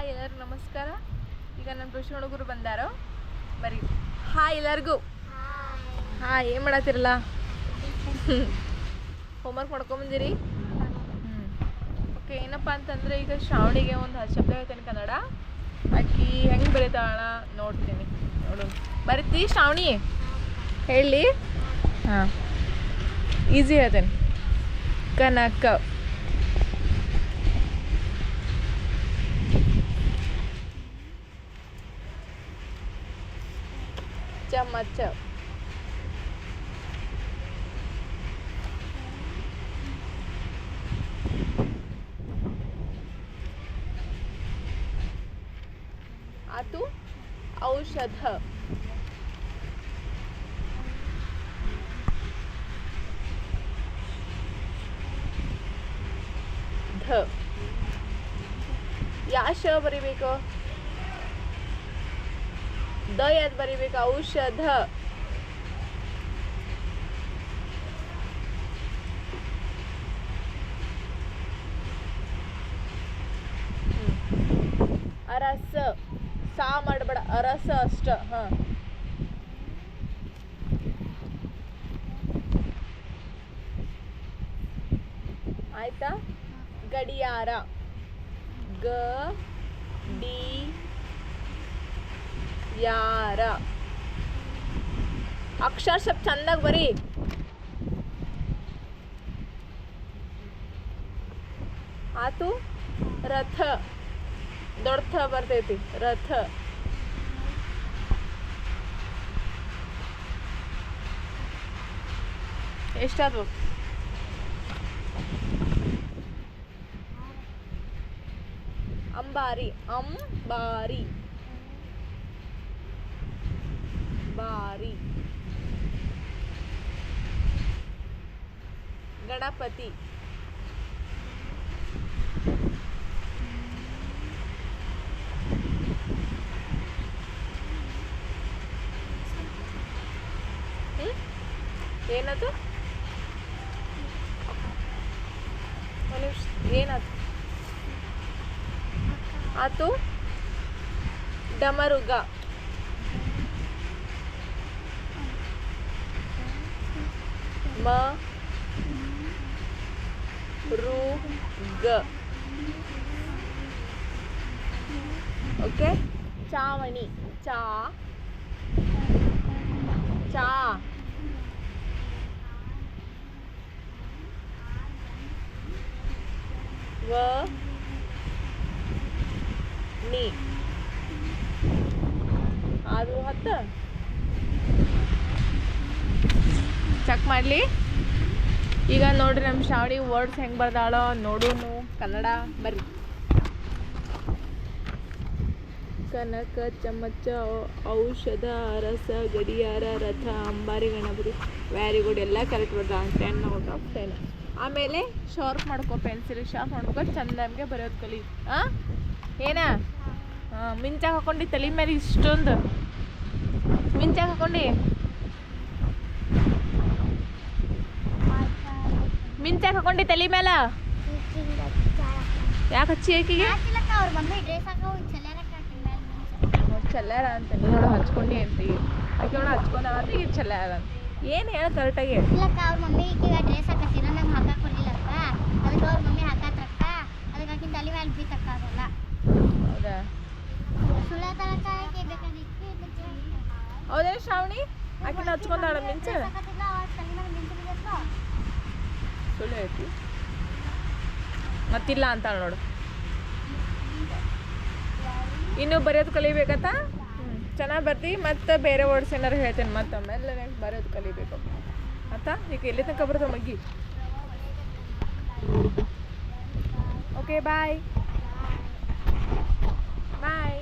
Hi ಎಲ್ಲರಿಗೂ ನಮಸ್ಕಾರ. ಈಗ ನನ್ನ ಕೃಷಿ ಹುಡುಗರು ಬಂದಾರ? ಬರೀ ಹಾಯ್ ಎಲ್ಲರಿಗೂ. ಹಾಯ್, ಏನು ಹೋಮ್ ಹೋಮ್ವರ್ಕ್ ಮಾಡ್ಕೊಂಬಂದಿರಿ? ಓಕೆ ಏನಪ್ಪ ಅಂತಂದರೆ ಈಗ ಶ್ರಾವಣಿಗೆ ಒಂದು ಹತ್ತು ಶಬ್ದ ಹೇಳ್ತೇನೆ ಕನ್ನಡ. ಆಕಿ ಹೆಂಗೆ ಬರೀತಾಳ ನೋಡ್ತೀನಿ. ನೋಡು. ಬರೀತಿ ಶ್ರಾವಣಿ? ಹೇಳಿ. ಹಾಂ. ಈಸಿ ಹೇಳ್ತೇನೆ ಕನಕ. चम्मच आतू औषध. ध. या श बरीबेक ದ ಯಾವ್ದು ಬರಿಬೇಕು ಔಷಧ ಹ್ಮ್. ಅರಸ ಸಾ ಮಾಡಬೇಡ ಅರಸ ಅಷ್ಟ ಹಾ ಆಯ್ತಾ ಗಡಿಯಾರ ಗ ಡಿ ಯಾರ ಅಕ್ಷರ ಸ್ವಲ್ಪ ಚಂದಾಗಿ ಬರಿ ಆತು ರಥ ದೊಡ್ಡ ಥ ಬರ್ತೈತಿ ರಥ ಎಷ್ಟಾದ್ರು ಅಂಬಾರಿ ಅಂಬಾರಿ ಬಾರಿ. ಗಣಪತಿ? ಏನದು? ಏನಾಯ್ತು ಆತು? ಡಮರುಗ. மருக ஓகே? சாவணி. சா. சா. வ. நீ. அது ஹத்த ಚೆಕ್ ಮಾಡಲಿ. ಈಗ ನೋಡ್ರಿ ನಮ್ಮ ಶ್ರಾವಣಿ ವರ್ಡ್ಸ್ ಹೆಂಗೆ ಬರ್ದಾಳೋ ನೋಡೋನು ಕನ್ನಡ, ಬರ್ರಿ. ಕನಕ, ಚಮಚ ಔಷಧ ರಸ ಗಡಿಯಾರ, ರಥ, ಅಂಬಾರಿ, ಗಣಪತಿ. ವ್ಯಾರಿ ಗುಡ್ ಎಲ್ಲ ಕರೆಕ್ಟ್ ಬರ್ದಾಳ. ಟೆನ್ ಔಟ್ ಆಫ್ ಟೆನ್ ಆಮೇಲೆ ಶಾರ್ಪ್ ಮಾಡ್ಕೊ ಪೆನ್ಸಿಲ್ ಶಾರ್ಪ್ ಮಾಡ್ಕೊ ಚಂದ ನಮಗೆ ಬರೆಯೋದು ಕಲಿ. ಹಾಂ ಏನ? ಹಾಂ ಮಿಂಚಾಕ್ ಹಾಕೊಂಡು ತಲೆ ಮೇಲೆ ಇಷ್ಟೊಂದು. ಮಿಂಚಾಗ ಹಾಕೊಂಡು. ಮಿಂಚಾಕ್ ಹಾಕೊಂಡಿ ತಲೆ ಮೇಲೆ ಯಾಕೆ ಹಚ್ಚಿ ಹಾಕೋ ಚಲ್ಲಾರ ಚೆಲ್ಲಾರ ಅಂತ ನೋಡ ಹಚ್ಕೊಂಡಿ ಅಂತ. ಈಗ ಆಕೆ ನೋಡು ಹಚ್ಕೊಂಡ ಅಂತ ಈಗ ಚೆಲ್ಲಾರ ಅಂತ. ಏನು ಹೇಳ ಕರೆಕ್ಟಾಗಿ ಇಲ್ಲಕ್ಕ ಅವ್ರ ಮಮ್ಮಿ ಈಗ ಡ್ರೆಸ್ ಹಾಕತ್ತೀರ ನಂಗೆ ಹಾಕಕ್ ಕೊಡ್ಲಿಲ್ಲಕ್ಕ ಅದಕ್ಕೆ ಅವ್ರ ಮಮ್ಮಿ ಹಾಕತ್ರಕ್ಕ. ಅದಕ್ಕೆ ಆಕಿನ ತಲೆ ಮೇಲೆ ಬೀತಕ್ಕ ಅದಲ್ಲ ಹೌದಾ? ಸುಳ್ಳ ಆಕೆ ಬೇಕಾದಿಕ್ಕೆ ಹೌದೇ ಶ್ರಾವಣಿ? ಆಕಿನ ಹಚ್ಕೊಂಡಾಳ ಮಿಂಚ ಹಾಕತ್ತಿಲ್ಲ ಅವ್ರ ತಲೆ ಮೇಲೆ ಮಿಂಚು ಬಿದ್ದತ್ತ ಸುಳ್ಳು ಐತಿ. ಮತ್ತಿಲ್ಲ ಅಂತ ನೋಡು. ಇನ್ನು ಬರೆಯೋದು ಕಲಿಬೇಕತ್ತ ಚೆನ್ನಾಗಿ ಬರ್ತಿ ಮತ್ತೆ ಬೇರೆ ವರ್ಡ್ಸ್ ಏನಾರು ಹೇಳ್ತೇನೆ ಮತ್ತೆ ಆಮೇಲೆ ಬರೆಯೋದು ಕಲಿಬೇಕು. ಆತ ಈಗ ಎಲ್ಲಿ ತನಕ ಬರ್ತಾವ ಮಗ್ಗಿ? ಓಕೆ ಬಾಯ್ ಬಾಯ್